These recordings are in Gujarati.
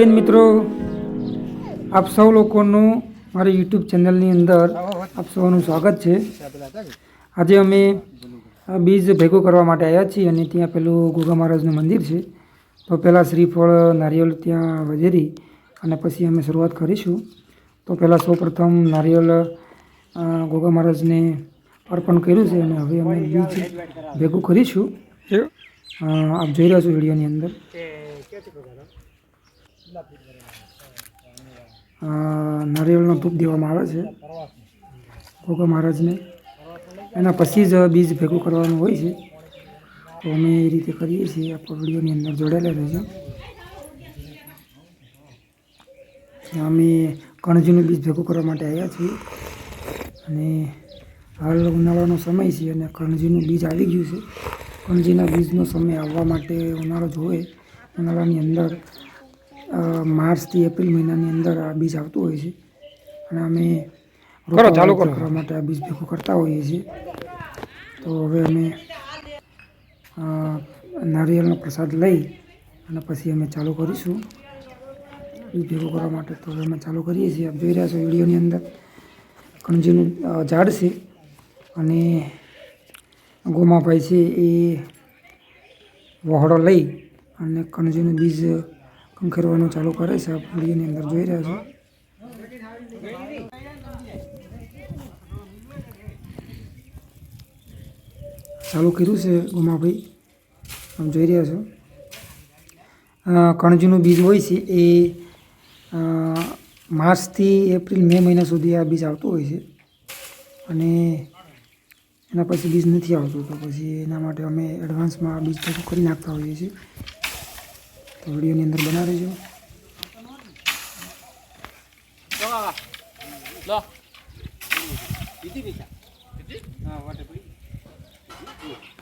હિન્દ મિત્રો. આપ સૌ લોકોનું મારી યુટ્યુબ ચેનલની અંદર આપ સૌનું સ્વાગત છે. આજે અમે બીજ ભેગું કરવા માટે આવ્યા છીએ અને ત્યાં પેલું ગોગા મહારાજનું મંદિર છે. તો પહેલાં શ્રીફળ, નારિયેળ ત્યાં વજેરી અને પછી અમે શરૂઆત કરીશું. તો પહેલાં સૌપ્રથમ નારિયેળ ગોગા મહારાજને અર્પણ કર્યું છે અને હવે અમે બીજ ભેગું કરીશું. આપ જોઈ રહ્યા છો વિડીયોની અંદર. નારિયેળનો ધૂપ દેવામાં આવે છે ગોગા મહારાજને. એના પછી જ બીજ ભેગું કરવાનું હોય છે. તો અમે એ રીતે કરીએ છીએ. આ વિડીયોની અંદર જોડાયેલા રહેજો અમે કણજીનું બીજ ભેગું કરવા માટે આવ્યા છીએ. અને હાલ ઉનાળાનો સમય છે અને કણજીનું બીજ આવી ગયું છે. કણજીના બીજનો સમય આવવા માટે ઉનાળો જોઈએ ઉનાળાની અંદર માર્ચથી એપ્રિલ મહિનાની અંદર આ બીજ આવતું હોય છે. અને અમે રોપા ચાલુ કરો. કરવા માટે આ બીજ ભેગું કરતા હોઈએ છીએ. તો હવે અમે નારિયેળનો પ્રસાદ લઈ અને પછી અમે ચાલુ કરીશું. બીજ ભેગું કરવા માટે તો હવે અમે ચાલુ કરીએ છીએ. આપ જોઈ રહ્યા છો વિડીયોની અંદર. કણજીનું ઝાડ છે અને ગોમાભાઈ છે એ વહોડો લઈ અને કણજીનું બીજ કંખેરવાનું ચાલુ કરે છે. આપ વિડીયોની અંદર જોઈ રહ્યા છો. ચાલુ કર્યું છે ઉમાભાઈ. આમ જોઈ રહ્યા છો. કણજીનું બીજ હોય છે એ માર્ચથી એપ્રિલ, મે મહિના સુધી આ બીજ આવતું હોય છે. અને એના પછી બીજ નથી આવતું તો પછી એના માટે અમે એડવાન્સમાં આ બીજ ભેગું કરી નાખતા હોઈએ છીએ. તો વિડીયોની અંદર બના રહેજો હા, વાટે Ooh.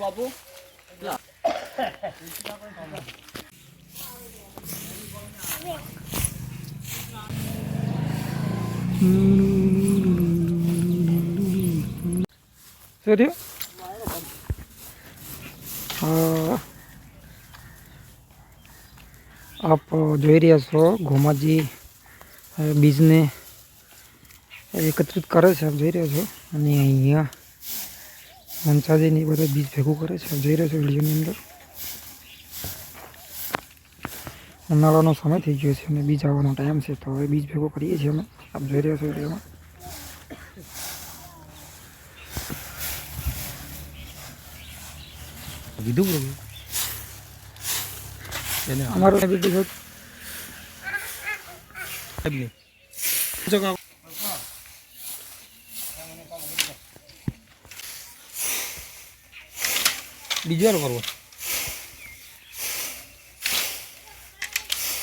બાપુ? આપ જોઈ રહ્યા છો ગોમાજી બીજને એકત્રિત કરે છે આપ જોઈ રહ્યો છો. અને અહીંયા મંચાજીની બધા બીજ ભેગું કરે છે આપ જોઈ રહ્યો છો વિડીયોની અંદર. ઉનાળાનો સમય થઈ ગયો છે અને બીજ આવવાનો ટાઈમ છે તો હવે બીજ ભેગો કરીએ છીએ અમે. આપ જોઈ રહ્યા છો વિડીયોમાં. કીધું અમારું બીજું છે આપની જો કાકો બીજો વાર કરવો.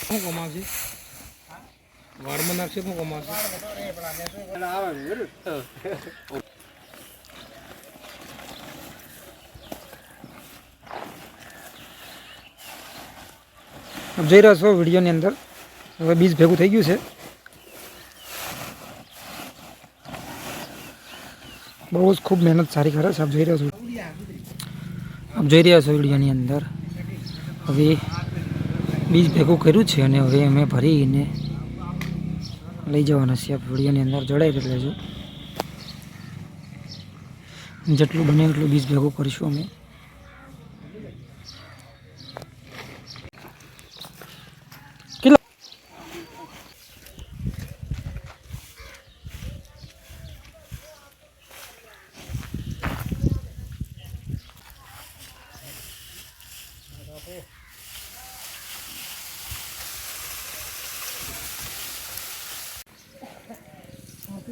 શું કમાશે વાળમાં નાખશે, શું આપ જોઈ રહ્યા છો વિડીયોની અંદર. હવે બીજ ભેગું થઈ ગયું છે. બહુ જ ખૂબ મહેનત સારી કરે છે, આપ જોઈ રહ્યા છો. આપ જોઈ રહ્યા છો વિડીયોની અંદર. હવે બીજ ભેગું કર્યું છે અને હવે અમે ભરીને લઈ જવાના છીએ. આપ વિડીયોની અંદર જોડાઈ રહેજો. જેટલું બને એટલું બીજ ભેગું કરીશું અમે.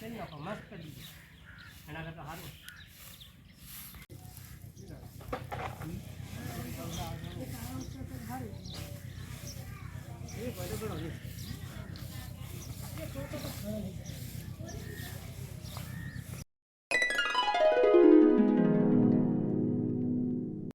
કરી નાખો મસ્ત કરી દીધો. એના કરતાં સારું. એ બરાબર